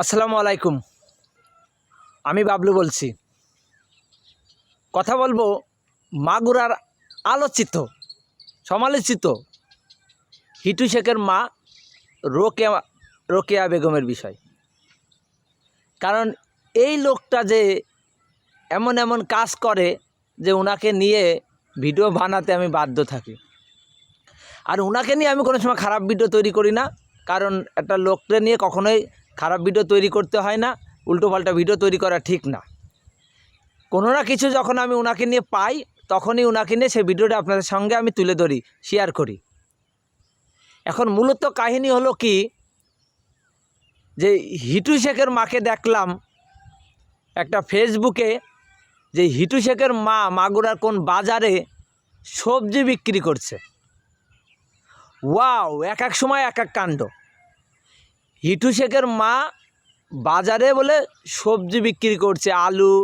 আসসালামু আলাইকুম। আমি বাবলু বলছি। কথা বলব মাগুরার আলোচিত, সমালোচিত হিটু শেখের মা রোকেয়া রোকেয়া বেগমের বিষয়। কারণ এই লোকটা যে এমন এমন কাজ করে যে ওনাকে নিয়ে ভিডিও বানাতে আমি বাধ্য থাকি। আর ওনাকে নিয়ে আমি কোনো সময় খারাপ ভিডিও তৈরি করি না, কারণ একটা লোককে নিয়ে কখনোই খারাপ ভিডিও তৈরি করতে হয় না উল্টোপাল্টা ভিডিও তৈরি করা ঠিক না। কোনো না কিছু যখন আমি ওনাকে নিয়ে পাই, তখনই ওনাকে নিয়ে সেই ভিডিওটা আপনাদের সঙ্গে আমি তুলে ধরি শেয়ার করি। এখন মূলত কাহিনী হলো কি, যে হিটু শেখের মাকে দেখলাম, একটা ফেসবুকে যে হিটু শেখের মা মাগুরার কোন বাজারে সবজি বিক্রি করছে। ওয়াও, এক এক সময় এক এক কাণ্ড। হিটু শেখের মা বাজারে বলে সবজি বিক্রি করছে, আলু,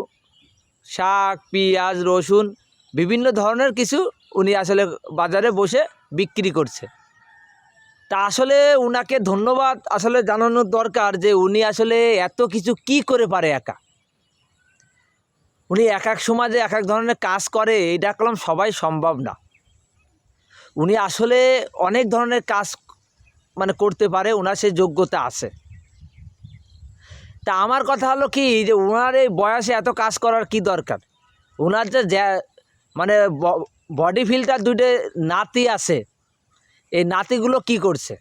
শাক, পেঁয়াজ, রসুন, বিভিন্ন ধরনের কিছু উনি আসলে বাজারে বসে বিক্রি করছে। তা আসলে উনাকে ধন্যবাদ আসলে জানানোর দরকার যে উনি আসলে এত কিছু কি করে পারে একা। উনি এক এক সমাজে এক এক ধরনের কাজ করে, এটা কলম সবাই সম্ভব না। উনি আসলে অনেক ধরনের কাজ মানে করতে পারে, ওনার সেই যোগ্যতা আছে। তা আমার কথা হলো কি, যে ওনার এই বয়সে এত কাজ করার কি দরকার? ওনার যে মানে বডি ফিল্টার দুটো নাতি আছে। এই নাতিগুলো কি করছে?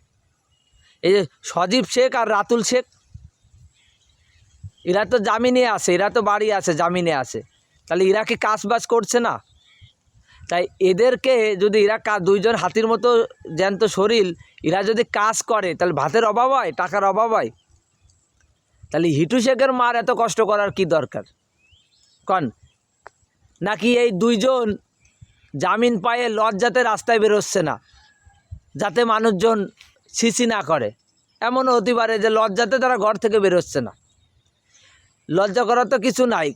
এই যে সজীব শেখ আর রাতুল শেখ, এরা তো জামিনে আছে, এরা তো বাড়ি আছে, জামিনে আছে। তাহলে এরা কি কাজ বাজ করছে না? তাই এদেরকে যদি এরা কা, দুইজন হাতির মতো জ্যান্ত শরীর, এরা যদি কাজ করে, তাহলে ভাতের অভাব হয়, টাকার অভাব হয়? তাহলে হিটু শেখের মার এত কষ্ট করার কি দরকার? কন? নাকি এই দুইজন জামিন পায়ে লজ্জাতে রাস্তায় বেরোচ্ছে না, যাতে মানুষজন সিসি না করে? এমনও হতে পারে যে লজ্জাতে তারা ঘর থেকে বেরোচ্ছে না। লজ্জা করার তো কিছু নাই।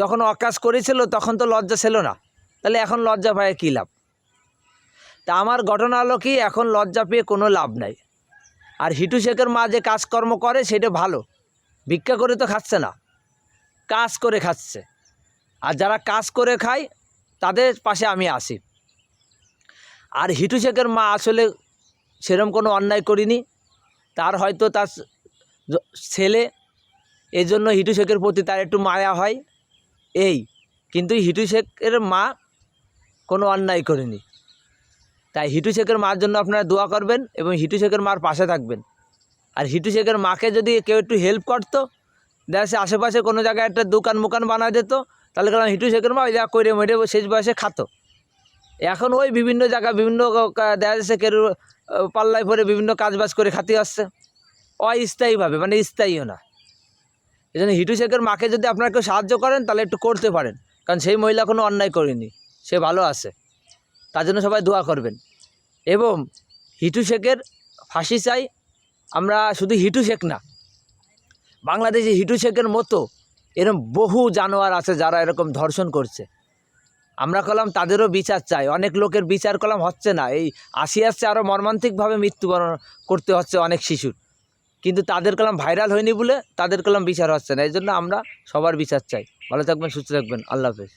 যখন অকাশ করেছিল, তখন তো লজ্জা ছিল না। তাহলে এখন লজ্জা পায় কী লাভ? তা আমার ঘটনা হলো কি, এখন লজ্জা পেয়ে কোনো লাভ নাই। আর হিটু শেখের মা যে কাজকর্ম করে, সেটা ভালো। ভিক্ষা করে তো খাচ্ছে না। কাজ করে খাচ্ছে। আর যারা কাজ করে খায়, তাদের পাশে আমি আসি। আর হিটু শেখের মা আসলে সেরম কোনো অন্যায় করিনি। তার হয়তো তার ছেলে এই জন্য হিটু শেখের প্রতি তার একটু মায়া হয়। এই, কিন্তু হিটু শেখের মা কোনো অন্যায় করেনি। তাই হিটু শেখের মার জন্য আপনারা দোয়া করবেন এবং হিটু শেখের মার পাশে থাকবেন। আর হিটু শেখের মাকে যদি কেউ একটু হেল্প করতো, দেখা আশেপাশে কোনো জায়গায় একটা দোকান মোকান বানা দিত, তাহলে কারণ হিটু শেখের মা, ওই যা করে মেরে শেষ বয়সে খাতো। এখন ওই বিভিন্ন জায়গায় বিভিন্ন দেখা যাচ্ছে কেউ পাল্লায় পরে বিভিন্ন কাজবাজ করে খাতে আসছে। অস্থায়ীভাবে মানে স্থায়ীও না। এই জন্য হিটু শেখের মাকে যদি আপনারা কেউ সাহায্য করেন, তাহলে একটু করতে পারেন। কারণ সেই মহিলা কোনো অন্যায় করেনি। সে ভালো আছে। তার জন্য সবাই দোয়া করবেন। এবং হিটু শেখের ফাঁসি চাই, আমরা শুধু হিটু শেখ না, বাংলাদেশে হিটু শেখের মতো এরকম বহু জানোয়ার আছে যারা এরকম ধর্ষণ করছে। আমরা কলাম, তাদেরও বিচার চাই। অনেক লোকের বিচার কলাম হচ্ছে না। এই আসি আসছে আরও মর্মান্তিকভাবে মৃত্যুবরণ করতে হচ্ছে অনেক শিশুর। কিন্তু তাদের কলাম ভাইরাল হয়নি বলে তাদের কলাম বিচার হচ্ছে না। এই জন্য আমরা সবার বিচার চাই। ভালো থাকবেন, সুস্থ থাকবেন। আল্লাহ হাফেজ।